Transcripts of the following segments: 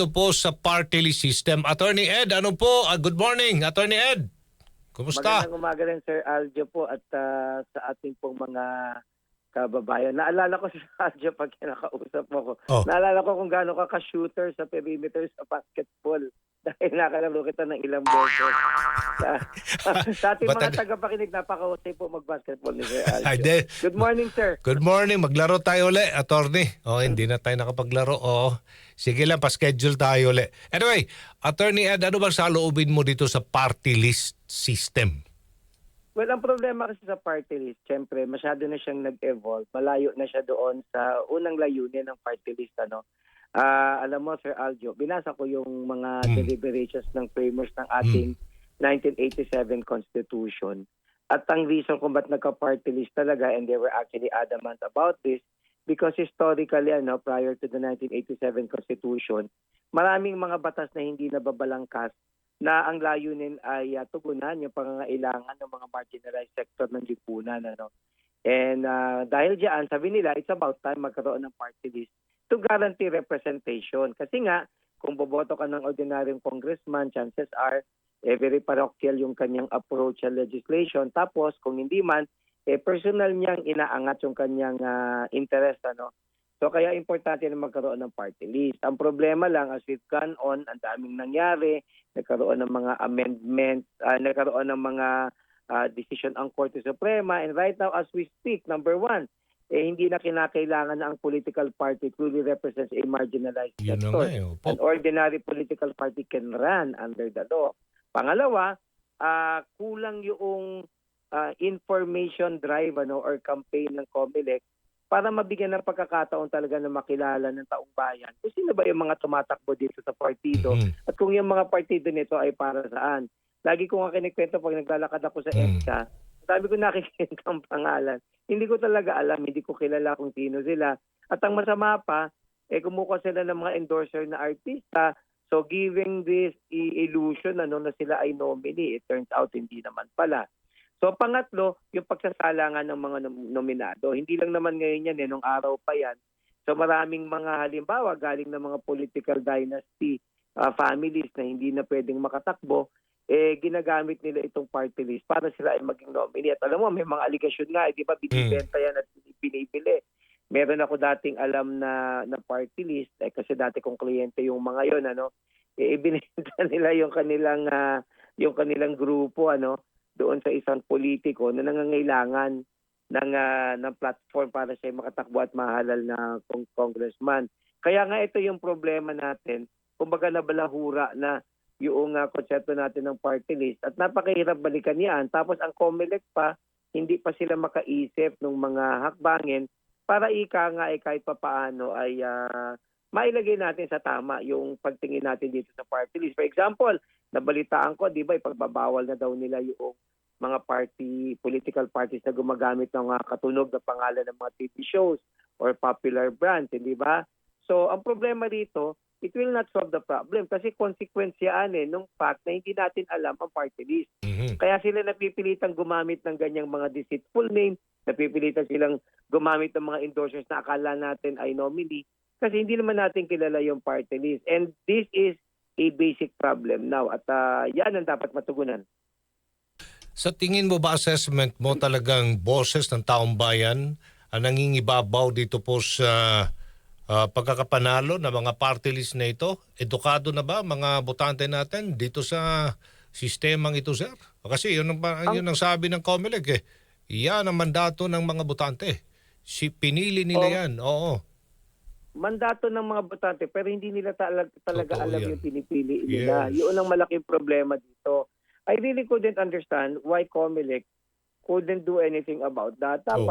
dito po sa party list system. Attorney Ed, ano po? Ah, good morning, Attorney Ed. Kumusta? Magandang umaga rin Sir Aljo po at ah, sa ating pong mga kababayan. Naalala ko si Aljo pag kinakausap mo ko. Oh. Naalala ko kung gaano ka ka-shooter sa perimeter sa basketball. Dahil nakalaro kita ng ilang beses. sa, sa ating mga tagapakinig, napakahusay po mag-basketball ni Sir Aljo. Good morning, sir. Good morning, maglaro tayo uli, attorney. Oh, hindi na tayo nakapaglaro. Oo. Sige lang, pa-schedule tayo uli. Anyway, attorney Ed, ano bang saloobin mo dito sa party list system? Well, ang problema kasi sa party list, syempre, masyado na siyang nag-evolve. Malayo na siya doon sa unang layunin ng party list. Ano? Ah, alam mo, Sir Aljo, binasa ko yung mga Mm. deliberations ng framers ng ating 1987 Constitution. At ang reason kung ba't nagka-party list talaga, and they were actually adamant about this, because historically, ano, prior to the 1987 Constitution, maraming mga batas na hindi nababalangkas na ang layunin ay uh, tugunan yung pangangailangan ng mga marginalized sector ng lipunan. Ano? And ah, dahil diyan, sabi nila, it's about time magkaroon ng party list to guarantee representation. Kasi nga, kung boboto ka ng ordinaryong congressman, chances are, eh, very parochial yung kanyang approach sa legislation. Tapos, kung hindi man, eh, personal niyang inaangat yung kanyang ah, interest. Ano? So kaya importante na magkaroon ng party list. Ang problema lang as we've gone on, ang daming nangyari, nagkaroon ng mga amendments, ah, nagkaroon ng mga ah, decision ang Korte Suprema and right now as we speak, number one, eh, hindi na kinakailangan na ang political party truly represents a marginalized Yun sector. nga eh. An ordinary political party can run under the law. Pangalawa, ah, kulang yung ah, information drive ano, or campaign ng COMELEC para mabigyan ng pagkakataon talaga na makilala ng taong bayan kung sino ba yung mga tumatakbo dito sa partido Mhm. at kung yung mga partido nito ay para saan. Lagi ko nga kinikwento pag naglalakad ako sa. EDSA, sabi ko nakikita ang pangalan. Hindi ko talaga alam, hindi ko kilala kung sino sila. At ang masama pa, eh kumukuha sila ng mga endorser na artista. So giving this illusion ano, na sila ay nominee, it turns out hindi naman pala. So pangatlo, yung pagsasalangan ng mga nom- nominado. Hindi lang naman ngayon yan, eh, nung araw pa yan. So maraming mga halimbawa galing ng mga political dynasty uh, families na hindi na pwedeng makatakbo, eh ginagamit nila itong party list para sila ay maging nominee. At alam mo, may mga allegation nga, eh, di ba, binibenta yan at binibili. Meron ako dating alam na na party list, eh, kasi dati kong kliyente yung mga yon ano, eh, ibinenta nila yung kanilang ah, yung kanilang grupo ano doon sa isang politiko na nangangailangan ng ah, ng platform para siya makatakbo at mahalal na kong congressman. Kaya nga ito yung problema natin, kumbaga nabalahura na yung uh, konsepto natin ng party list at napakahirap balikan yan. Tapos ang COMELEC pa, hindi pa sila makaisip ng mga hakbangin para ika nga ay kahit papaano ay ah, mailagay natin sa tama yung pagtingin natin dito sa party list. For example, nabalitaan ko, di ba, ipagbabawal na daw nila yung mga party, political parties na gumagamit ng mga katunog na pangalan ng mga TV shows or popular brands, hindi ba? So, ang problema dito, it will not solve the problem kasi konsekwensya eh, nung fact na hindi natin alam ang party list. Mhm. Kaya sila napipilitang gumamit ng ganyang mga deceitful name, napipilitan silang gumamit ng mga endorsers na akala natin ay nominee kasi hindi naman natin kilala yung party list. And this is a basic problem now at ah, yan ang dapat matugunan. Sa tingin mo ba assessment mo talagang boses ng taong bayan ang nangingibabaw dito po sa ah, pagkakapanalo ng mga party list na ito? Edukado na ba mga botante natin dito sa sistemang ito, sir? Kasi yun ang, Ang- yun ang sabi ng COMELEC eh. Yan ang mandato ng mga botante. Si, pinili nila Oh. yan. Oo. mandato ng mga botante pero hindi nila talaga, talaga Totoo alam yan. yung pinipili nila. Yes. Yun ang malaking problema dito. I really couldn't understand why Comelec couldn't do anything about that. Oh.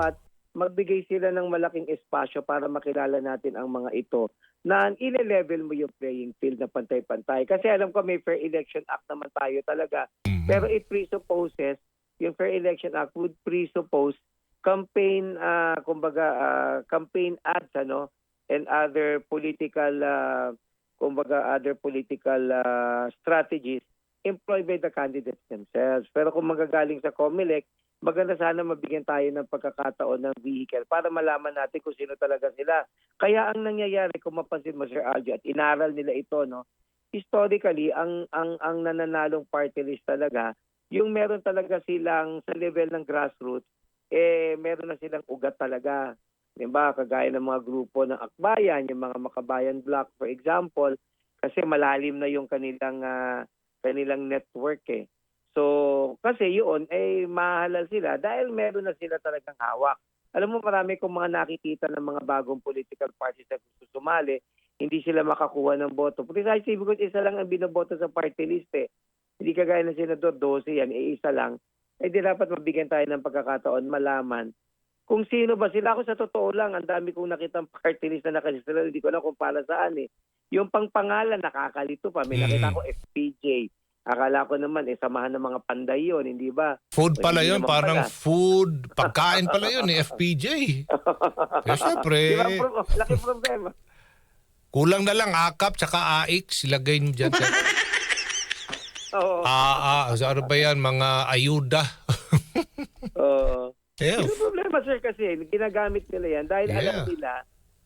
Magbigay sila ng malaking espasyo para makilala natin ang mga ito na ile-level mo yung playing field na pantay-pantay. Kasi alam ko may Fair Election Act naman tayo talaga. Mhm. Pero it presupposes, yung Fair Election Act would presuppose campaign, ah, kumbaga, ah, campaign ads, ano, and other political, ah, kumbaga, other political ah, strategies employed by the candidates themselves. Pero kung magagaling sa COMELEC, maganda sana mabigyan tayo ng pagkakataon ng vehicle para malaman natin kung sino talaga sila. Kaya ang nangyayari, kung mapansin mo Sir Aljo, at inaral nila ito, no, historically, ang, ang, ang nananalong party list talaga, yung meron talaga silang sa level ng grassroots, eh meron na silang ugat talaga. Diba? Kagaya ng mga grupo ng Akbayan, yung mga Makabayan Block for example, kasi malalim na yung kanilang ah, kanilang network eh. So, kasi yun, eh, mahalal sila dahil meron na sila talagang hawak. Alam mo, marami kong mga nakikita ng mga bagong political parties na gusto sumali, hindi sila makakuha ng boto. Precisely because isa lang ang binoboto sa party list eh. Hindi kagaya ng Senador 12 yan, eh isa lang. Eh di dapat mabigyan tayo ng pagkakataon malaman kung sino ba sila. Ako sa totoo lang, ang dami kong nakitang party list na nakalista, hindi ko alam kung para saan eh. Yung pangpangalan, nakakalito pa. May Mm. nakita ko FPJ. Akala ko naman, eh, samahan ng mga panday yun, hindi ba? Food pala yun, parang pala. food, pagkain pala yun, eh, FPJ. Eh, syempre. Di ba, pro- laki problema. Kulang na lang akap tsaka AX, ilagay nyo dyan. sir. Oo. Ah, ah, so ano ba yan, mga ayuda. Oo. yeah. Yung problema, sir, kasi ginagamit nila yan dahil Yeah. alam nila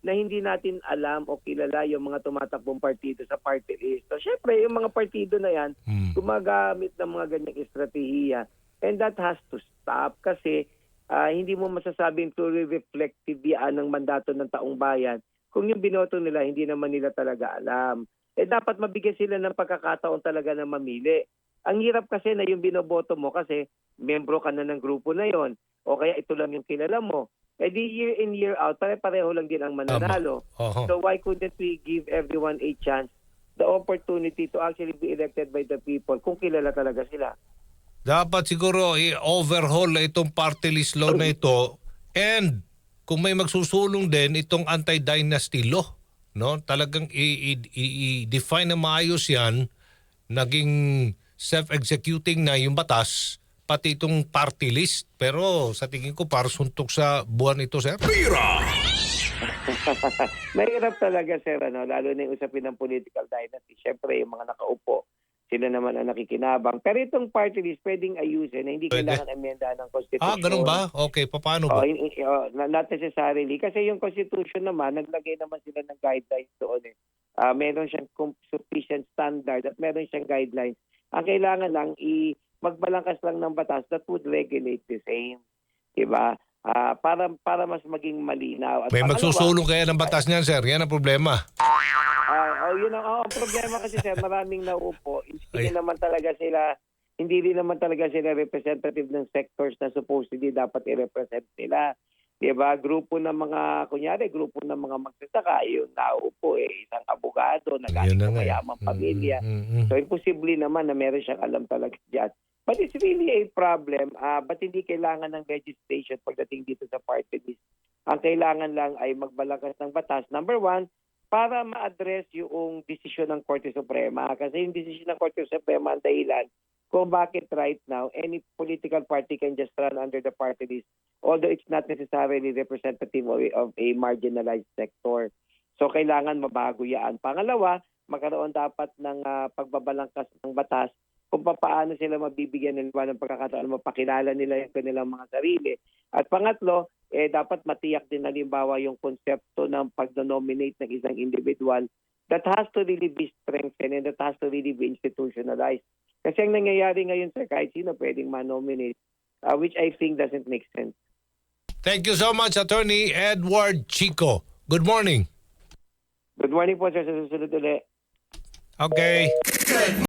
na hindi natin alam o kilala yung mga tumatakbong partido sa party list. So, syempre, yung mga partido na yan, Hmm. gumagamit ng mga ganyang estratehiya. And that has to stop kasi ah, hindi mo masasabing truly reflective yan ng mandato ng taong bayan kung yung binoto nila hindi naman nila talaga alam. Eh dapat mabigyan sila ng pagkakataon talaga na mamili. Ang hirap kasi na yung binoboto mo kasi membro ka na ng grupo na yon o kaya ito lang yung kilala mo. Eh di year in year out, pare-pareho lang din ang mananalo. Oho. So why couldn't we give everyone a chance, the opportunity to actually be elected by the people kung kilala talaga sila? Dapat siguro i-overhaul itong party list law na ito and kung may magsusulong din itong anti-dynasty law, no? Talagang i-define na maayos 'yan, naging self-executing na yung batas pati itong party list. Pero sa tingin ko para suntok sa buwan ito, sir. Mahirap talaga, sir, ano, lalo na yung usapin ng political dynasty. Siyempre, yung mga nakaupo, sila naman ang nakikinabang. Pero itong party list, pwedeng ayusin na hindi Pwede. kailangan amenda ng Constitution. Ah, ganun ba? Okay, paano Oh, ba? in, in- oh, not necessarily. Kasi yung Constitution naman, naglagay naman sila ng guidelines doon. Eh. Ah, meron siyang sufficient standard at meron siyang guidelines. Ang kailangan lang, i magbalangkas lang ng batas that would regulate the same. Diba? Ah, para para mas maging malinaw. At May magsusulong kaya ng batas niyan, sir. Yan ang problema. Ah, oh, yun ang, oh, problema kasi sir, maraming naupo. Hindi Ay. naman talaga sila hindi rin naman talaga sila representative ng sectors na supposedly dapat i-represent nila. 'Di ba? Grupo ng mga kunyari, grupo ng mga magsasaka, yung naupo eh isang abogado na galing sa eh. mayamang pamilya. Mm, mm, mm. So imposible naman na meron siyang alam talaga diyan. But it's really a problem. Ah, ba't hindi kailangan ng legislation pagdating dito sa party list? Ang kailangan lang ay magbalakas ng batas. Number one, para ma-address yung desisyon ng Korte Suprema. Kasi yung desisyon ng Korte Suprema ang dahilan kung bakit right now any political party can just run under the party list although it's not necessarily representative of a, of a marginalized sector. So kailangan mabago yan. Pangalawa, magkaroon dapat ng ah, pagbabalangkas ng batas kung paano sila mabibigyan ng ng pagkakataon mapakilala nila yung kanilang mga sarili. At pangatlo, eh dapat matiyak din halimbawa yung konsepto ng pag-nominate ng isang individual that has to really be strengthened and that has to really be institutionalized. Kasi ang nangyayari ngayon sa kahit sino pwedeng ma-nominate, ah, which I think doesn't make sense. Thank you so much, Attorney Edward Chico. Good morning. Good morning po sir, sa susunod ulit. Okay.